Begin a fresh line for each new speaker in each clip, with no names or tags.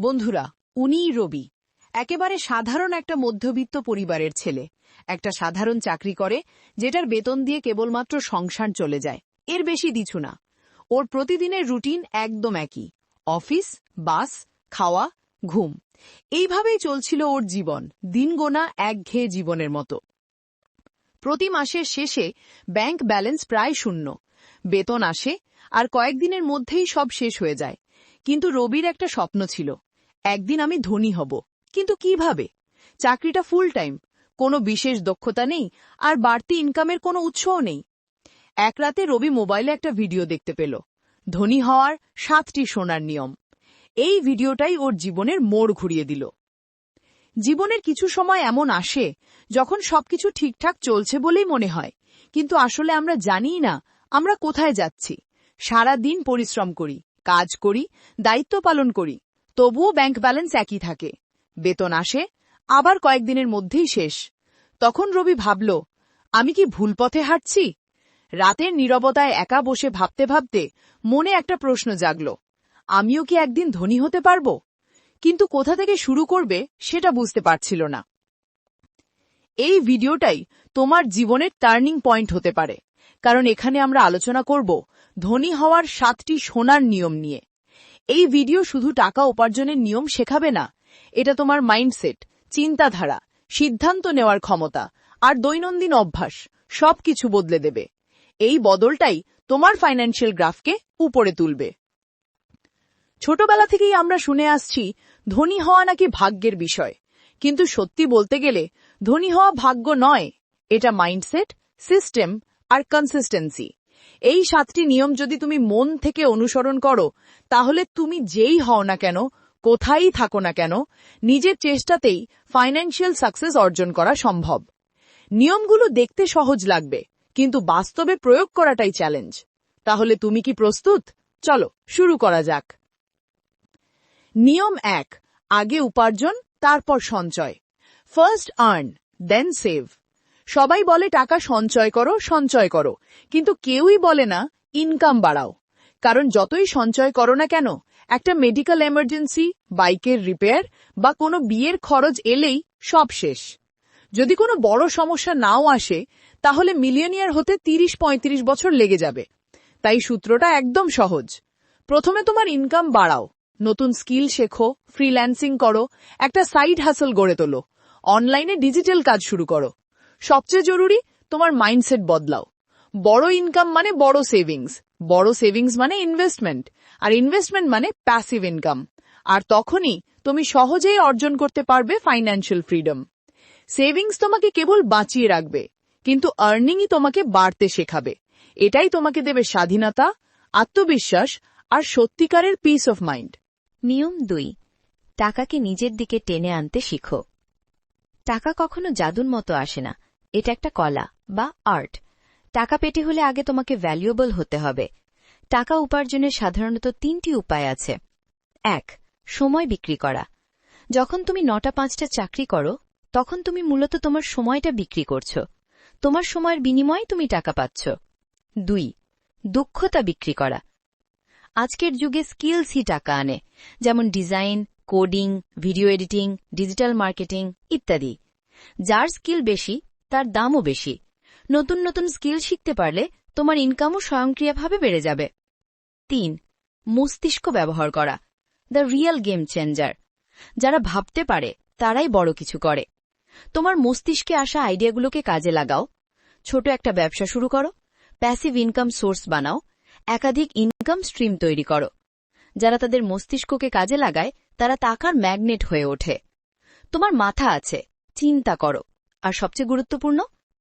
বন্ধুরা, উনিই রবি। একেবারে সাধারণ একটা মধ্যবিত্ত পরিবারের ছেলে। একটা সাধারণ চাকরি করে, যেটার বেতন দিয়ে কেবলমাত্র সংসার চলে যায়। এর বেশি দিছু না। ওর প্রতিদিনের রুটিন একদম একই। অফিস, বাস, খাওয়া, ঘুম। এইভাবেই চলছিল ওর জীবন দিন গোনা একঘেয়ে জীবনের মতো। প্রতি মাসের শেষে ব্যাংক ব্যালেন্স প্রায় শূন্য। বেতন আসে আর কয়েকদিনের মধ্যেই সব শেষ হয়ে যায়। কিন্তু রবির একটা স্বপ্ন ছিল। একদিন আমি ধনী হব। কিন্তু কীভাবে? চাকরিটা ফুল টাইম কোনো বিশেষ দক্ষতা নেই, আর বাড়তি ইনকামের কোনো উৎসও নেই। এক রাতে রবি মোবাইলে একটা ভিডিও দেখতে পেল। ধনী হওয়ার সাতটি সোনার নিয়ম। এই ভিডিওটাই ওর জীবনের মোড় ঘুরিয়ে দিল। জীবনের কিছু সময় এমন আসে যখন সবকিছু ঠিকঠাক চলছে বলেই মনে হয়। কিন্তু আসলে আমরা জানিই না, আমরা কোথায় যাচ্ছি। সারা দিন পরিশ্রম করি, কাজ করি, দায়িত্ব পালন করি। তবুও ব্যাংক ব্যালেন্স একই থাকে। বেতন আসে, আবার কয়েকদিনের মধ্যেই শেষ। তখন রবি ভাবল, আমি কি ভুল পথে হাঁটছি? রাতের নীরবতায় একা বসে ভাবতে ভাবতে মনে একটা প্রশ্ন জাগল, আমিও কি একদিন ধনী হতে পারব? কিন্তু কোথা থেকে শুরু করবে সেটা বুঝতে পারছিল না। এই ভিডিওটাই তোমার জীবনের টার্নিং পয়েন্ট হতে পারে, কারণ এখানে আমরা আলোচনা করব ধনী হওয়ার সাতটি সোনার নিয়ম নিয়ে। এই ভিডিও শুধু টাকা উপার্জনের নিয়ম শেখাবে না, এটা তোমার মাইন্ডসেট, চিন্তাধারা, সিদ্ধান্ত নেওয়ার ক্ষমতা, আর দৈনন্দিন অভ্যাস, সবকিছু বদলে দেবে। এই বদলটাই তোমার ফাইন্যান্সিয়াল গ্রাফকে উপরে তুলবে। ছোটবেলা থেকেই আমরা শুনে আসছি, ধনী হওয়া নাকি ভাগ্যের বিষয়। কিন্তু সত্যি বলতে গেলে, ধনী হওয়া ভাগ্য নয়, এটা মাইন্ডসেট, সিস্টেম, আর কনসিস্টেন্সি এই সাতটি নিয়ম যদি তুমি মন থেকে অনুসরণ করো, তাহলে তুমি যেই হও না কেন কোথায়ই থাকো না কেন, নিজের চেষ্টাতেই ফাইন্যান্সিয়াল সাকসেস অর্জন করা সম্ভব। নিয়মগুলো দেখতে সহজ লাগবে, কিন্তু বাস্তবে প্রয়োগ করাটাই চ্যালেঞ্জ তাহলে তুমি কি প্রস্তুত? চলো, শুরু করা যাক। নিয়ম এক, আগে উপার্জন, তারপর সঞ্চয়। ফার্স্ট আর্ন দেন সেভ সবাই বলে টাকা সঞ্চয় করো সঞ্চয় করো। কিন্তু কেউই বলে না ইনকাম বাড়াও। কারণ যতই সঞ্চয় করো না কেন, একটা মেডিকেল এমার্জেন্সি বাইকের রিপেয়ার বা কোনো বিয়ের খরচ এলেই সব শেষ। যদি কোনো বড় সমস্যা নাও আসে, তাহলে মিলিয়নিয়ার হতে তিরিশ পঁয়ত্রিশ বছর লেগে যাবে। তাই সূত্রটা একদম সহজ। প্রথমে তোমার ইনকাম বাড়াও। নতুন স্কিল শেখো ফ্রিল্যান্সিং করো, একটা সাইড হাসল গড়ে তোলো। অনলাইনে ডিজিটাল কাজ শুরু করো। সবচেয়ে জরুরি তোমার মাইন্ডসেট বদলাও। বড় ইনকাম মানে বড় সেভিংস বড় সেভিংস মানে ইনভেস্টমেন্ট আর ইনভেস্টমেন্ট মানে প্যাসিভ ইনকাম আর তখনই তুমি সহজেই অর্জন করতে পারবে ফাইন্যান্সিয়াল ফ্রিডম সেভিংস তোমাকে কেবল বাঁচিয়ে রাখবে, কিন্তু আর্নিংই তোমাকে বাড়তে শেখাবে। এটাই তোমাকে দেবে স্বাধীনতা, আত্মবিশ্বাস আর সত্যিকারের পিস অফ মাইন্ড
নিয়ম দুই, টাকাকে নিজের দিকে টেনে আনতে শিখো। টাকা কখনো জাদুর মতো আসে না। এটা একটা কলা বা আর্ট। টাকা পেটে হলে আগে তোমাকে ভ্যালুয়েবল হতে হবে। টাকা উপার্জনের সাধারণত তিনটি উপায় আছে। এক, সময় বিক্রি করা। যখন তুমি নটা পাঁচটা চাকরি করো, তখন তুমি মূলত তোমার সময়টা বিক্রি করছ। তোমার সময়ের বিনিময়ে তুমি টাকা পাচ্ছ। দুই, দক্ষতা বিক্রি করা। আজকের যুগে স্কিলসই টাকা আনে, যেমন design coding video editing digital marketing ইত্যাদি। যার স্কিল বেশি তার দামও বেশি। নতুন নতুন স্কিল শিখতে পারলে তোমার ইনকামও স্বয়ংক্রিয়ভাবে বেড়ে যাবে। তিন, মস্তিষ্ক ব্যবহার করা। দ্য রিয়েল গেম চেঞ্জার যারা ভাবতে পারে, তারাই বড় কিছু করে। তোমার মস্তিষ্কে আসা আইডিয়াগুলোকে কাজে লাগাও। ছোট একটা ব্যবসা শুরু করো। প্যাসিভ ইনকাম সোর্স বানাও। একাধিক ইনকাম স্ট্রিম তৈরি করো। যারা তাদের মস্তিষ্ককে কাজে লাগায়, তারা টাকার ম্যাগনেট হয়ে ওঠে। তোমার মাথা আছে, চিন্তা করো। আর সবচেয়ে গুরুত্বপূর্ণ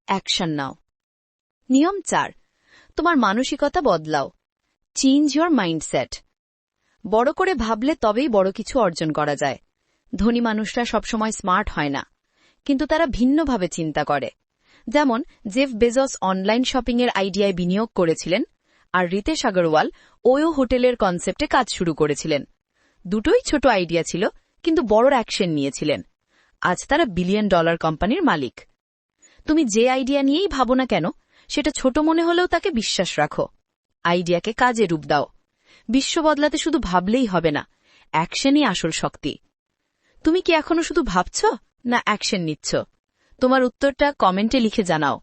অ্যাকশন নাও। নিয়ম চার, তোমার মানসিকতা বদলাও। চেঞ্জ ইয়োর মাইন্ডসেট বড় করে ভাবলে তবেই বড় কিছু অর্জন করা যায়। ধনী মানুষরা সবসময় স্মার্ট হয় না, কিন্তু তারা ভিন্নভাবে চিন্তা করে। যেমন জেফ বেজস অনলাইন শপিংয়ের আইডিয়ায় বিনিয়োগ করেছিলেন, আর রিতেশ আগরওয়াল ওয়ো হোটেলের কনসেপ্টে কাজ শুরু করেছিলেন। দুটোই ছোট আইডিয়া ছিল, কিন্তু বড় অ্যাকশন নিয়েছিলেন। আজ তারা বিলিয়ন ডলার কোম্পানির মালিক। তুমি যে আইডিয়া নিয়েই ভাবো না কেন, সেটা ছোট মনে হলেও তাকে বিশ্বাস রাখো। আইডিয়াকে কাজে রূপ দাও। বিশ্ব বদলাতে শুধু ভাবলেই হবে না,
অ্যাকশনই আসল শক্তি। তুমি কি এখনও শুধু ভাবছ, না অ্যাকশন নিচ্ছ? তোমার উত্তরটা কমেন্টে লিখে জানাও।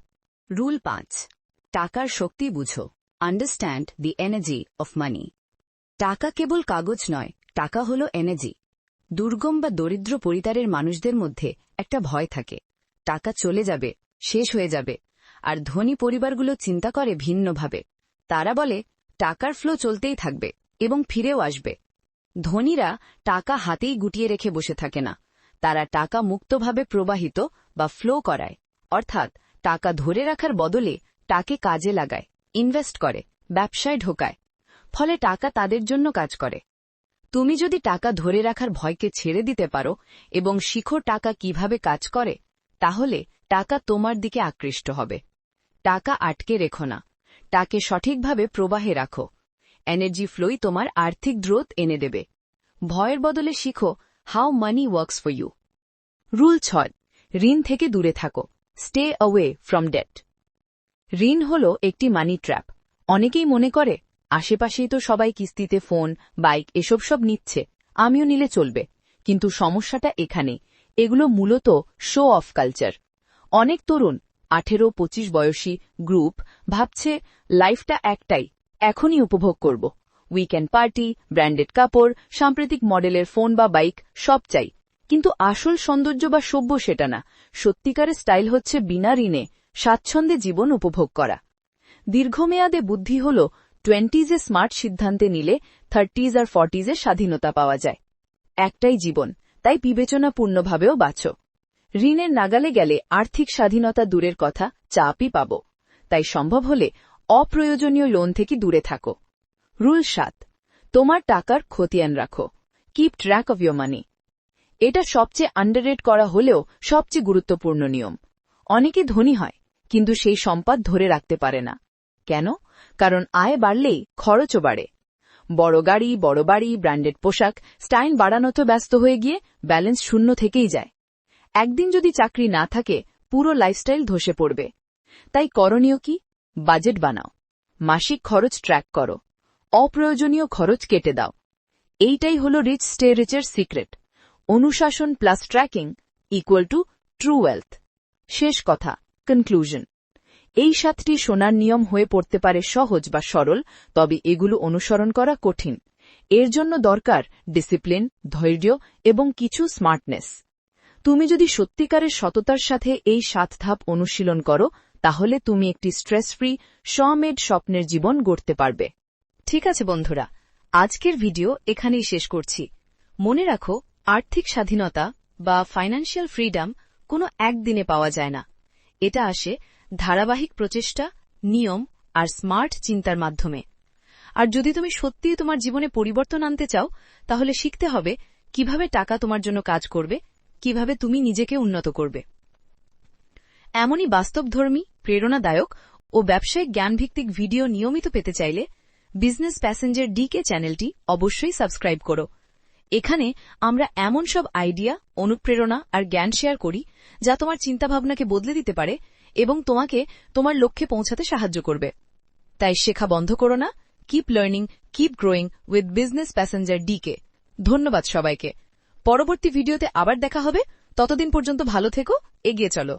রুল পাঁচ, টাকার শক্তি বুঝো। Understand the energy of money. টাকা কেবল কাগজ নয়, টাকা হল এনার্জি। দুর্গম বা দরিদ্র পরিতারের মানুষদের মধ্যে একটা ভয় থাকে। টাকা চলে যাবে, শেষ হয়ে যাবে। আর ধনী পরিবারগুলো চিন্তা করে ভিন্নভাবে। তারা বলে, টাকার ফ্লো চলতেই থাকবে এবং ফিরেও আসবে। ধনীরা টাকা হাতেই গুটিয়ে রেখে বসে থাকে না। তারা টাকা মুক্তভাবে প্রবাহিত বা ফ্লো করায়। অর্থাৎ টাকা ধরে রাখার বদলে তাকে কাজে লাগায়, ইনভেস্ট করে, ব্যবসায় ঢোকায়। ফলে টাকা তাদের জন্য কাজ করে। তুমি যদি টাকা ধরে রাখার ভয়কে ছেড়ে দিতে পারো এবং শিখো টাকা কীভাবে কাজ করে, তাহলে টাকা তোমার দিকে আকৃষ্ট হবে। টাকা আটকে রেখো না। টাকে সঠিকভাবে প্রবাহে রাখো। এনার্জি ফ্লোই তোমার আর্থিক দ্রোত এনে দেবে। ভয়ের বদলে শিখো how money works for you rule ছয়, ঋণ থেকে দূরে থাকো। স্টে অ্যাওয়ে ফ্রম ডেট ঋণ হল একটি মানি ট্র্যাপ অনেকেই মনে করে আশেপাশেই তো সবাই কিস্তিতে ফোন, বাইক, এসব সব নিচ্ছে। আমিও নিলে চলবে। কিন্তু সমস্যাটা এখানে। এগুলো মূলত শো অফ কালচার অনেক তরুণ, আঠেরো, পঁচিশ বয়সী গ্রুপ ভাবছে লাইফটা একটাই, এখনই উপভোগ করব। উইকেন্ড পার্টি ব্র্যান্ডেড কাপড়, সাম্প্রতিক মডেলের ফোন বা বাইক সব চাই। কিন্তু আসল সৌন্দর্য বা সভ্য সেটা না। সত্যিকারের স্টাইল হচ্ছে বিনা ঋণে স্বাচ্ছন্দ্যে জীবন উপভোগ করা। দীর্ঘমেয়াদে বুদ্ধি হল টোয়েন্টিজে স্মার্ট সিদ্ধান্তে নিলে থার্টিজ আর ফর্টিজে স্বাধীনতা পাওয়া যায়। একটাই জীবন, তাই বিবেচনাপূর্ণভাবেও বাঁচো। ঋণের নাগালে গেলে আর্থিক স্বাধীনতা দূরের কথা, চাপই পাব। তাই সম্ভব হলে অপ্রয়োজনীয় লোন থেকে দূরে থাকো। রুল সাত, তোমার টাকার খতিয়ান রাখো। Keep track of your money. এটা সবচেয়ে আন্ডাররেট করা হলেও সবচেয়ে গুরুত্বপূর্ণ নিয়ম। অনেকে ধনী হয়, কিন্তু সেই সম্পদ ধরে রাখতে পারে না। কেন? কারণ আয় বাড়লেই খরচও বাড়ে। বড় গাড়ি, বড় বাড়ি, ব্র্যান্ডেড পোশাক স্টাইন বাড়ানো তো ব্যস্ত হয়ে গিয়ে ব্যালেন্স শূন্য থেকেই যায়। একদিন যদি চাকরি না থাকে, পুরো লাইফস্টাইল ধসে পড়বে। তাই করণীয় কি? বাজেট বানাও। মাসিক খরচ ট্র্যাক করো। অপ্রয়োজনীয় খরচ কেটে দাও। এইটাই হল রিচ স্টে রিচের সিক্রেট অনুশাসন plus tracking equal to true wealth শেষ কথা। কনক্লুশন এই সাতটি সোনার নিয়ম হয়ে পড়তে পারে সহজ বা সরল, তবে এগুলো অনুসরণ করা কঠিন। এর জন্য দরকার ডিসিপ্লিন, ধৈর্য এবং কিছু স্মার্টনেস। তুমি যদি সত্যিকারের সততার সাথে এই সাত ধাপ অনুশীলন করো, তাহলে তুমি একটি স্ট্রেস ফ্রি স্বমেড স্বপ্নের জীবন গড়তে পারবে। ঠিক আছে বন্ধুরা, আজকের ভিডিও এখানেই শেষ করছি। মনে রাখো, আর্থিক স্বাধীনতা বা ফাইন্যান্সিয়াল ফ্রিডম কোনো একদিনে পাওয়া যায় না। এটা আসে ধারাবাহিক প্রচেষ্টা, নিয়ম আর স্মার্ট চিন্তার মাধ্যমে। আর যদি তুমি সত্যিই তোমার জীবনে পরিবর্তন আনতে চাও, তাহলে শিখতে হবে কীভাবে টাকা তোমার জন্য কাজ করবে, কীভাবে তুমি নিজেকে উন্নত করবে। এমনই বাস্তবধর্মী, প্রেরণাদায়ক ও ব্যবসায়িক জ্ঞানভিত্তিক ভিডিও নিয়মিত পেতে চাইলে বিজনেস প্যাসেঞ্জার ডিকে চ্যানেলটি অবশ্যই সাবস্ক্রাইব করো। এখানে আমরা এমন সব আইডিয়া, অনুপ্রেরণা আর জ্ঞান শেয়ার করি যা তোমার চিন্তাভাবনাকে বদলে দিতে পারে এবং তোমাকে তোমার লক্ষ্যে পৌঁছাতে সাহায্য করবে। তাই শেখা বন্ধ করো না। Keep learning keep growing with business passenger D K ধন্যবাদ সবাইকে। পরবর্তী ভিডিওতে আবার দেখা হবে। ততদিন পর্যন্ত ভালো থেকো, এগিয়ে চলো।